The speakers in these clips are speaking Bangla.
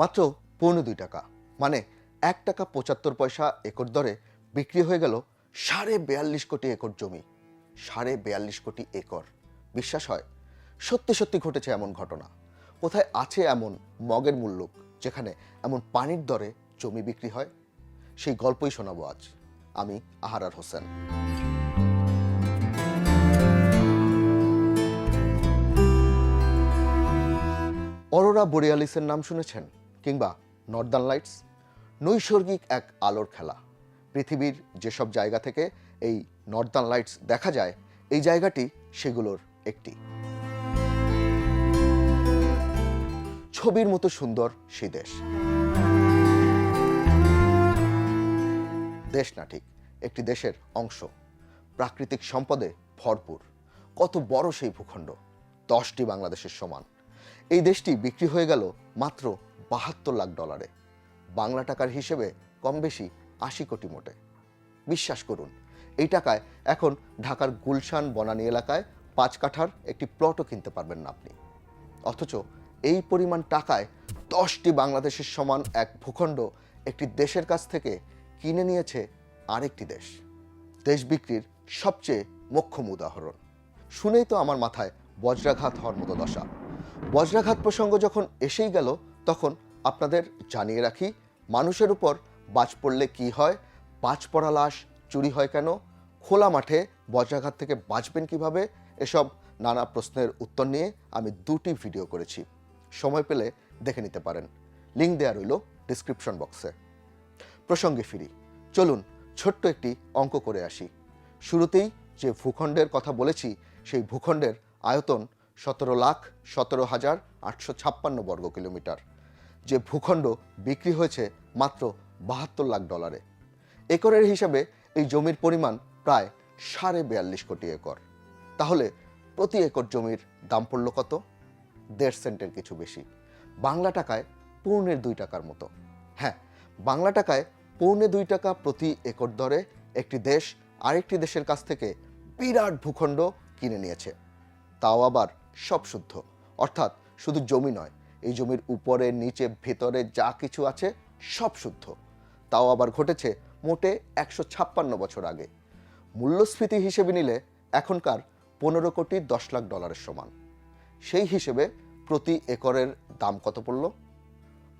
মাত্র পৌনে দুই টাকা। মানে এক টাকা পঁচাত্তর পয়সা একর দরে বিক্রি হয়ে গেল সাড়ে বেয়াল্লিশ কোটি একর জমি। সাড়ে বেয়াল্লিশ কোটি একর। বিশ্বাস হয়? সত্যি সত্যি ঘটেছে এমন ঘটনা। কোথায় আছে এমন মগের মূল্য যেখানে এমন পানির দরে জমি বিক্রি হয়? সেই গল্পই শোনাবো আজ। আমি আহারার হোসেন। অরোরা বোরিয়ালিসের নাম শুনেছেন? কিংবা নর্দার্ন লাইটস নৈসর্গিক এক আলোর খেলা। পৃথিবীর যেসব জায়গা থেকে এই নর্দার্ন লাইটস দেখা যায়, এই জায়গাটি সেগুলোর একটি। ছবির মতো সুন্দর সেই দেশ। দেশ না ঠিক, একটি দেশের অংশ। প্রাকৃতিক সম্পদে ভরপুর। কত বড় সেই ভূখণ্ড। দশটি বাংলাদেশের সমান। এই দেশটি বিক্রি হয়ে গেল মাত্র বাহাত্তর লাখ ডলারে। বাংলা টাকার হিসেবে কম বেশি আশি কোটি মোটে। বিশ্বাস করুন, এই টাকায় এখন ঢাকার গুলশান, বনানী এলাকায় পাঁচ কাঠার একটি প্লটও কিনতে পারবেন না আপনি। অথচ এই পরিমাণ টাকায় দশটি বাংলাদেশের সমান এক ভূখণ্ড একটি দেশের কাছ থেকে কিনে নিয়েছে আরেকটি দেশ। দেশ বিক্রির সবচেয়ে মোক্ষম উদাহরণ। শুনেই তো আমার মাথায় বজ্রাঘাত হওয়ার মতো দশা। বজ্রাঘাত প্রসঙ্গ যখন এসেই গেল তখন আপনাদের জানিয়ে রাখি, মানুষের উপর বাজ পড়লে কি হয়? বাজ পড়া লাশ চুরি হয় কেন? খোলা মাঠে বজ্রাঘাত থেকে বাঁচবেন কীভাবে? এসব নানা প্রশ্নের উত্তর নিয়ে আমি দুটি ভিডিও করেছি। সময় পেলে দেখে নিতে পারেন। লিঙ্ক দেওয়া রইল ডিসক্রিপশন বক্সে। প্রসঙ্গে ফিরি। চলুন ছোট্ট একটি অঙ্ক করে আসি। শুরুতেই যে ভূখণ্ডের কথা বলেছি, সেই ভূখণ্ডের আয়তন সতেরো লাখ সতেরো হাজার আটশো ছাপ্পান্ন বর্গ কিলোমিটার যে ভূখণ্ড বিক্রি হয়েছে মাত্র বাহাত্তর লাখ ডলারে। একরের হিসাবে এই জমির পরিমাণ প্রায় সাড়ে বিয়াল্লিশ কোটি একর। তাহলে প্রতি একর জমির দাম পড়ল কত? দেড় সেন্টের কিছু বেশি। বাংলা টাকায় পৌনের দুই টাকার মতো। হ্যাঁ বাংলা টাকায় পৌনে দুই টাকা প্রতি একর দরে একটি দেশ আরেকটি দেশের কাছ থেকে বিরাট ভূখণ্ড কিনে নিয়েছে। তাও আবার সব শুদ্ধ। অর্থাৎ শুধু জমি নয় এই জমির উপরে, নিচে, ভেতরে যা কিছু আছে সব শুদ্ধ। তাও আবার ঘটেছে মোটে একশো ছাপ্পান্ন বছর আগে। মূল্যস্ফীতি হিসেবে নিলে এখনকার পনেরো কোটি দশ লাখ ডলারের সমান। সেই হিসেবে প্রতি একরের দাম কত পড়ল?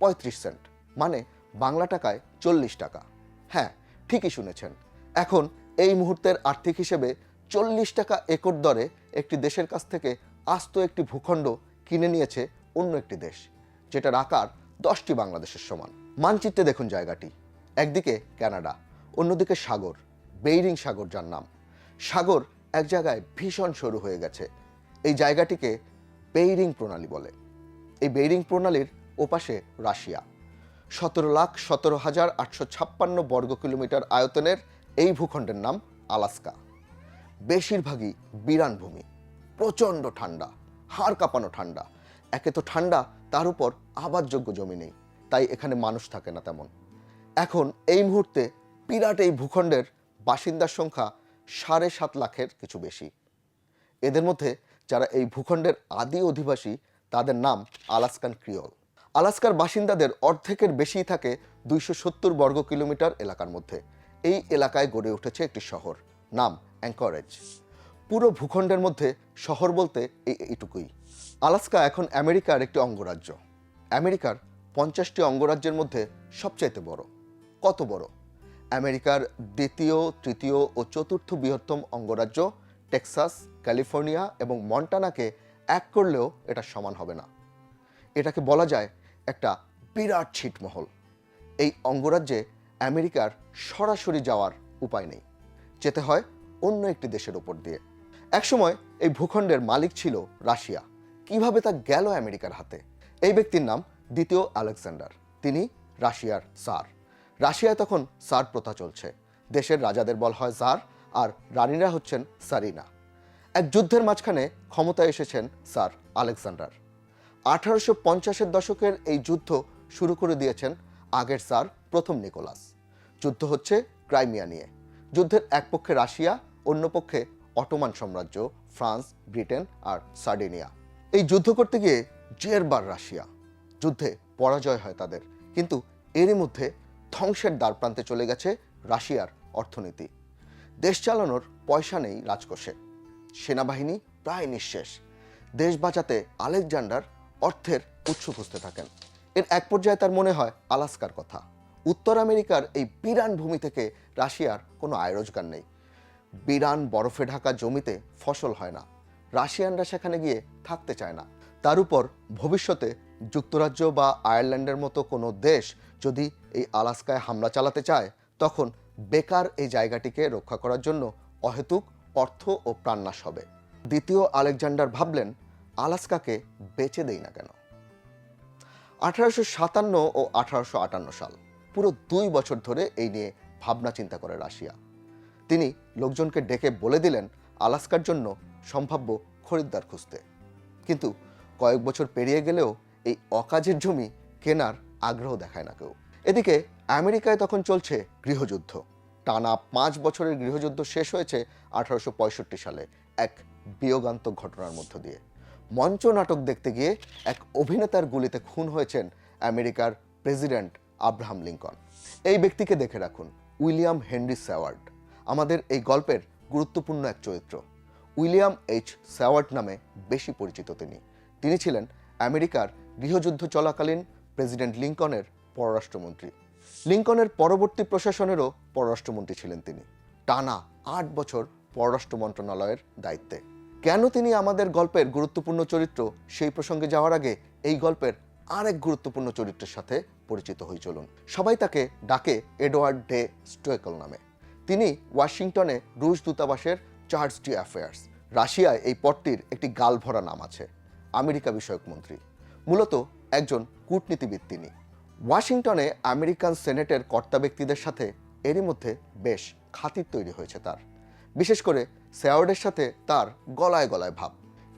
পঁয়ত্রিশ সেন্ট মানে বাংলা টাকায় চল্লিশ টাকা। হ্যাঁ ঠিকই শুনেছেন। এখন এই মুহূর্তের আর্থিক হিসেবে চল্লিশ টাকা একর দরে একটি দেশের কাছ থেকে আস্ত একটি ভূখণ্ড কিনে নিয়েছে অন্য একটি দেশ, যেটার আকার দশটি বাংলাদেশের সমান। মানচিত্রে দেখুন জায়গাটি। একদিকে কানাডা, অন্যদিকে সাগর, বেইরিং সাগর যার নাম। সাগর এক জায়গায় ভীষণ সরু হয়ে গেছে। এই জায়গাটিকে বেইরিং প্রণালী বলে। এই বেইরিং প্রণালীর ওপাশে রাশিয়া। সতেরো লাখ সতেরো হাজার আটশো ছাপ্পান্ন বর্গ কিলোমিটার আয়তনের এই ভূখণ্ডের নাম আলাস্কা। বেশিরভাগই বিরান ভূমি প্রচণ্ড ঠান্ডা, হাড় কাঁপানো ঠান্ডা। একে তো ঠান্ডা, তার উপর আবাদযোগ্য জমি নেই। তাই এখানে মানুষ থাকে না তেমন। এখন এই মুহূর্তে বিরাট এই ভূখণ্ডের বাসিন্দার সংখ্যা সাড়ে সাত লাখের কিছু বেশি। এদের মধ্যে যারা এই ভূখণ্ডের আদি অধিবাসী, তাদের নাম আলাস্কান ক্রিওল আলাস্কার বাসিন্দাদের অর্ধেকের বেশিই থাকে দুইশো সত্তর বর্গ কিলোমিটার এলাকার মধ্যে। এই এলাকায় গড়ে উঠেছে একটি শহর, নাম অ্যাঙ্করেজ। পুরো ভূখণ্ডের মধ্যে শহর বলতে এই এইটুকুই আলাস্কা এখন আমেরিকার একটি অঙ্গরাজ্য। আমেরিকার পঞ্চাশটি অঙ্গরাজ্যের মধ্যে সবচাইতে বড়। কত বড়? আমেরিকার দ্বিতীয়, তৃতীয় ও চতুর্থ বৃহত্তম অঙ্গরাজ্য টেক্সাস, ক্যালিফোর্নিয়া এবং মন্টানাকে এক করলেও এটা সমান হবে না। এটাকে বলা যায় একটা বিরাট ছিটমহল। এই অঙ্গরাজ্যে আমেরিকার সরাসরি যাওয়ার উপায় নেই। যেতে হয় অন্য একটি দেশের ওপর দিয়ে। একসময় এই ভূখণ্ডের মালিক ছিল রাশিয়া। কীভাবে তা গেল আমেরিকার হাতে? এই ব্যক্তির নাম দ্বিতীয় আলেকজান্ডার। তিনি রাশিয়ার সার। রাশিয়ায় তখন সার প্রথা চলছে। দেশের রাজাদের বল হয় জার আর রানীরা হচ্ছেন সারিনা। এক যুদ্ধের মাঝখানে ক্ষমতায় এসেছেন স্যার আলেকজান্ডার। আঠারোশো পঞ্চাশের দশকের এই যুদ্ধ শুরু করে দিয়েছেন আগের স্যার প্রথম নিকোলাস। যুদ্ধ হচ্ছে ক্রাইমিয়া নিয়ে। যুদ্ধের এক পক্ষে রাশিয়া, অন্য পক্ষে অটোমান সাম্রাজ্য, ফ্রান্স, ব্রিটেন আর সার্ডিনিয়া। এই যুদ্ধ করতে গিয়ে জেরবার রাশিয়া। যুদ্ধে পরাজয় হয় তাদের। কিন্তু এরই মধ্যে ধ্বংসের দ্বার প্রান্তে চলে গেছে রাশিয়ার অর্থনীতি। দেশ চালানোর পয়সা নেই রাজকোষে। সেনাবাহিনী প্রায় নিঃশেষ। দেশ বাঁচাতে আলেকজান্ডার অর্থের উৎস খুঁজতে থাকেন। এর এক পর্যায়ে তার মনে হয় আলাস্কার কথা। উত্তর আমেরিকার এই বিরান ভূমি থেকে রাশিয়ার কোনো আয় রোজগার নেই। বিরান বরফে ঢাকা জমিতে ফসল হয় না। রাশিয়ানরা সেখানে গিয়ে থাকতে চায় না। তার উপর ভবিষ্যতে যুক্তরাজ্য বা আয়ারল্যান্ডের মতো কোনো দেশ যদি এই আলাস্কায় হামলা চালাতে চায়, তখন বেকার এই জায়গাটিকে রক্ষা করার জন্য অহেতুক অর্থ ও প্রাণনাশ হবে। দ্বিতীয় আলেকজান্ডার ভাবলেন, আলাস্কাকে বেচে দেই না কেন? আঠারোশো সাতান্ন ও আঠারোশো আটান্ন সাল, পুরো দুই বছর ধরে এই নিয়ে ভাবনা চিন্তা করে রাশিয়া। তিনি লোকজনকে ডেকে বলে দিলেন আলাস্কার জন্য সম্ভাব্য খরিদ্দার খুঁজতে। কিন্তু কয়েক বছর পেরিয়ে গেলেও এই অকাজের জমি কেনার আগ্রহ দেখায় না কেউ। এদিকে আমেরিকায় তখন চলছে গৃহযুদ্ধ। টানা পাঁচ বছরের গৃহযুদ্ধ শেষ হয়েছে আঠারোশো পঁয়ষট্টি সালে এক বিয়োগান্তক ঘটনার মধ্য দিয়ে। মঞ্চ নাটক দেখতে গিয়ে এক অভিনেতার গুলিতে খুন হয়েছেন আমেরিকার প্রেসিডেন্ট আব্রাহাম লিঙ্কন। এই ব্যক্তিকে দেখে রাখুন উইলিয়াম হেনরি স্যাওয়ার্ড। আমাদের এই গল্পের গুরুত্বপূর্ণ এক চরিত্র। উইলিয়াম এইচ স্যাওয়ার্ড নামে বেশি পরিচিত তিনি। তিনি ছিলেন আমেরিকার গৃহযুদ্ধ চলাকালীন প্রেসিডেন্ট লিঙ্কনের পররাষ্ট্রমন্ত্রী। লিঙ্কনের পরবর্তী প্রশাসনেরও পররাষ্ট্রমন্ত্রী ছিলেন তিনি। টানা আট বছর পররাষ্ট্র মন্ত্রণালয়ের দায়িত্বে। কেন তিনি আমাদের গল্পের গুরুত্বপূর্ণ চরিত্র সেই প্রসঙ্গে যাওয়ার আগে এই গল্পের আরেক গুরুত্বপূর্ণ চরিত্রের সাথে পরিচিত হয়ে চলুন? সবাই তাকে ডাকে এডওয়ার্ড ডে স্টোয়েকল নামে। তিনি ওয়াশিংটনে রুশ দূতাবাসের চার্জ ডি অ্যাফেয়ার্স রাশিয়ায় এই পদটির একটি গালভরা নাম আছে, আমেরিকা বিষয়ক মন্ত্রী। মূলত একজন কূটনীতিবিদ তিনি। ওয়াশিংটনে আমেরিকান সেনেটের কর্তা ব্যক্তিদের সাথে এরই মধ্যে বেশ খাতির তৈরি হয়েছে তার। বিশেষ করে সেওয়ার্ডের সাথে তার গলায় গলায় ভাব।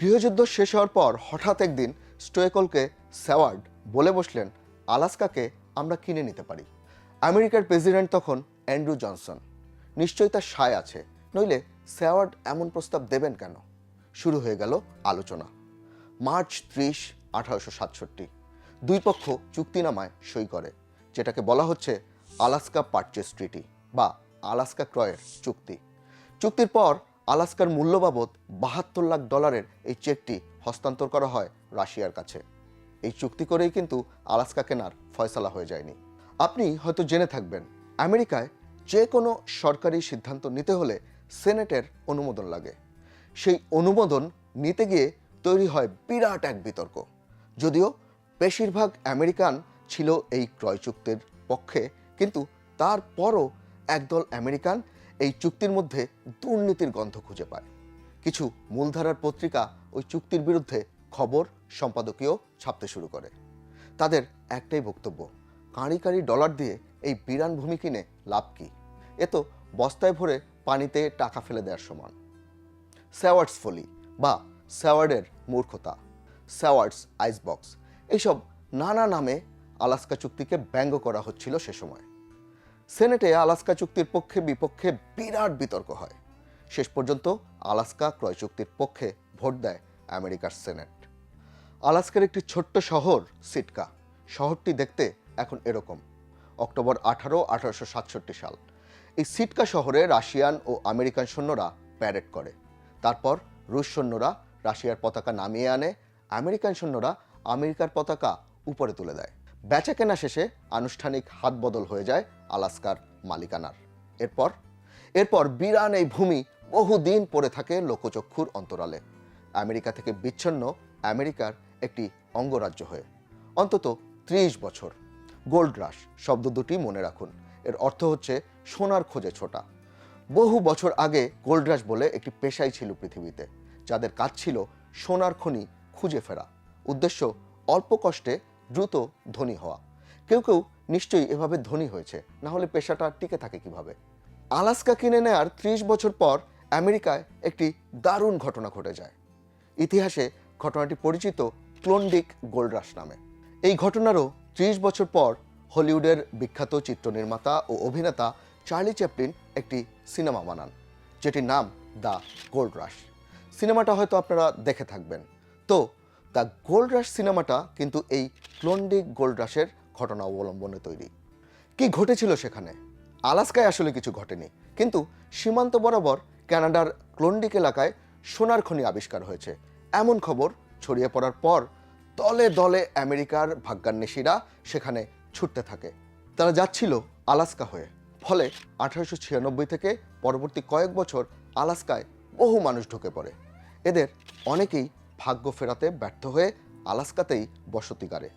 গৃহযুদ্ধ শেষ হওয়ার পর হঠাৎ একদিন স্টোয়েকলকে সেওয়ার্ড বলে বসলেন, আলাস্কাকে আমরা কিনে নিতে পারি। আমেরিকার প্রেসিডেন্ট তখন অ্যান্ড্রু জনসন। নিশ্চয়ই তার সায় আছে। নইলে সেওয়ার্ড এমন প্রস্তাব দেবেন কেন? শুরু হয়ে গেল আলোচনা। মার্চ ত্রিশ, আঠারোশো সাতষট্টি। দুই পক্ষ চুক্তিনামায় সই করে, যেটাকে বলা হচ্ছে আলাস্কা পারচেস ট্রিটি বা আলাস্কা ক্রয়ের চুক্তি। চুক্তির পর আলাস্কার মূল্য বাবদ বাহাত্তর লাখ ডলারের এই চেকটি হস্তান্তর করা হয় রাশিয়ার কাছে। এই চুক্তি করেই কিন্তু আলাস্কা কেনার ফয়সালা হয়ে যায়নি। আপনি হয়তো জেনে থাকবেন, আমেরিকায় যে কোনো সরকারি সিদ্ধান্ত নিতে হলে সেনেটের অনুমোদন লাগে। সেই অনুমোদন নিতে গিয়ে তৈরি হয় বিরাট এক বিতর্ক। যদিও বেশিরভাগ আমেরিকান ছিল এই ক্রয় চুক্তির পক্ষে, কিন্তু তারপরও একদল আমেরিকান এই চুক্তির মধ্যে দুর্নীতির গন্ধ খুঁজে পায়। কিছু মূলধারার পত্রিকা ওই চুক্তির বিরুদ্ধে খবর সম্পাদকীয় ছাপতে শুরু করে। তাদের একটাই বক্তব্য, কাঁড়ি কাঁড়ি ডলার দিয়ে এই বিরান ভূমি কিনে লাভ কি? এ তো বস্তায় ভরে পানিতে টাকা ফেলে দেওয়ার সমান। স্যাওয়ার্ডস ফলি বা স্যাওয়ার্ডের মূর্খতা স্যাওয়ার্ডস আইসবক্স এইসব নানা নামে আলাস্কা চুক্তিকে ব্যঙ্গ করা হচ্ছিল সে সময়। সেনেটে আলাস্কা চুক্তির পক্ষে বিপক্ষে বিরাট বিতর্ক হয়। শেষ পর্যন্ত আলাস্কা ক্রয় চুক্তির পক্ষে ভোট দেয় আমেরিকার সেনেট আলাস্কার একটি ছোট্ট শহর সিটকা শহরটি দেখতে এখন এরকম। অক্টোবর আঠারো, আঠারোশো সাতষট্টি সাল। এই সিটকা শহরে রাশিয়ান ও আমেরিকান সৈন্যরা প্যারেড করে। তারপর রুশ সৈন্যরা রাশিয়ার পতাকা নামিয়ে আনে, আমেরিকান সৈন্যরা আমেরিকার পতাকা উপরে তুলে দেয়। বেচা কেনা শেষে আনুষ্ঠানিক হাত বদল হয়ে যায় আলাস্কার মালিকানার। এরপর এরপর বিরান এই ভূমি বহুদিন পড়ে থাকে লোকচক্ষুর অন্তরালে। আমেরিকা থেকে বিচ্ছিন্ন আমেরিকার একটি অঙ্গরাজ্য হয়ে, অন্তত ত্রিশ বছর গোল্ড রাশ শব্দ দুটি মনে রাখুন। এর অর্থ হচ্ছে সোনার খোঁজে ছোটা। বহু বছর আগে গোল্ড রাশ বলে একটি পেশাই ছিল পৃথিবীতে, যাদের কাজ ছিল সোনার খনি খুঁজে ফেরা। উদ্দেশ্য, অল্প কষ্টে দ্রুত ধনী হওয়া। কেউ কেউ নিশ্চয়ই এভাবে ধনী হয়েছে, না হলে পেশাটা টিকে থাকে কীভাবে? আলাস্কা কিনে নেয়ার ত্রিশ বছর পর আমেরিকায় একটি দারুণ ঘটনা ঘটে যায়। ইতিহাসে ঘটনাটি পরিচিত ক্লোন্ডিক গোল্ড রাশ নামে। এই ঘটনারও ত্রিশ বছর পর হলিউডের বিখ্যাত চিত্রনির্মাতা ও অভিনেতা চার্লি চ্যাপলিন একটি সিনেমা বানান, যেটির নাম দ্য গোল্ড রাশ। সিনেমাটা হয়তো আপনারা দেখে থাকবেন। তো, দ্য গোল্ড রাশ সিনেমাটা কিন্তু এই ক্লোন্ডিক গোল্ড রাশের ঘটনা অবলম্বনে তৈরি। কি ঘটেছিল সেখানে? আলাস্কায় আসলে কিছু ঘটেনি, কিন্তু সীমান্ত বরাবর কানাডার ক্লোন্ডিক এলাকায় সোনার খনি আবিষ্কার হয়েছে। এমন খবর ছড়িয়ে পড়ার পর দলে দলে আমেরিকার ভাগ্যান্বেষীরা সেখানে ছুটতে থাকে। তারা যাচ্ছিল আলাস্কা হয়ে। ফলে আঠারোশো ছিয়ানব্বই থেকে পরবর্তী কয়েক বছর আলাস্কায় বহু মানুষ ঢুকে পড়ে। এদের অনেকেই ভাগ্য ফেরাতে ব্যর্থ হয়ে আলাস্কাতেই বসতি গাড়ে।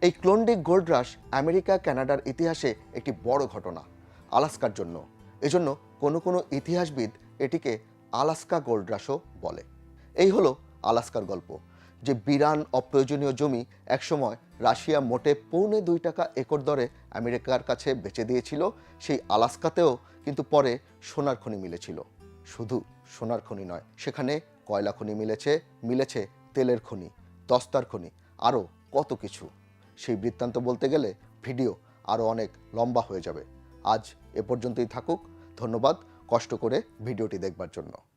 এই ক্লোন্ডিক গোল্ড রাশ আমেরিকা, কানাডার ইতিহাসে একটি বড় ঘটনা আলাস্কার জন্য। এজন্য কোনো কোনো ইতিহাসবিদ এটিকে আলাস্কা গোল্ড রাশও বলে। এই হলো আলাস্কার গল্প। যে বিরান অপ্রয়োজনীয় জমি একসময় রাশিয়া মোটে পৌনে দুই টাকা একর দরে আমেরিকার কাছে বেচে দিয়েছিল, সেই আলাস্কাতেও কিন্তু পরে সোনার খনি মিলেছিল। শুধু সোনার খনি নয়, সেখানে কয়লা খনি মিলেছে মিলেছে তেলের খনি দস্তার খনি, আরও কত কিছু। সেই বৃত্তান্ত বলতে গেলে ভিডিও আরও অনেক লম্বা হয়ে যাবে। আজ এ পর্যন্তই থাকুক, ধন্যবাদ, কষ্ট করে ভিডিওটি দেখবার জন্য।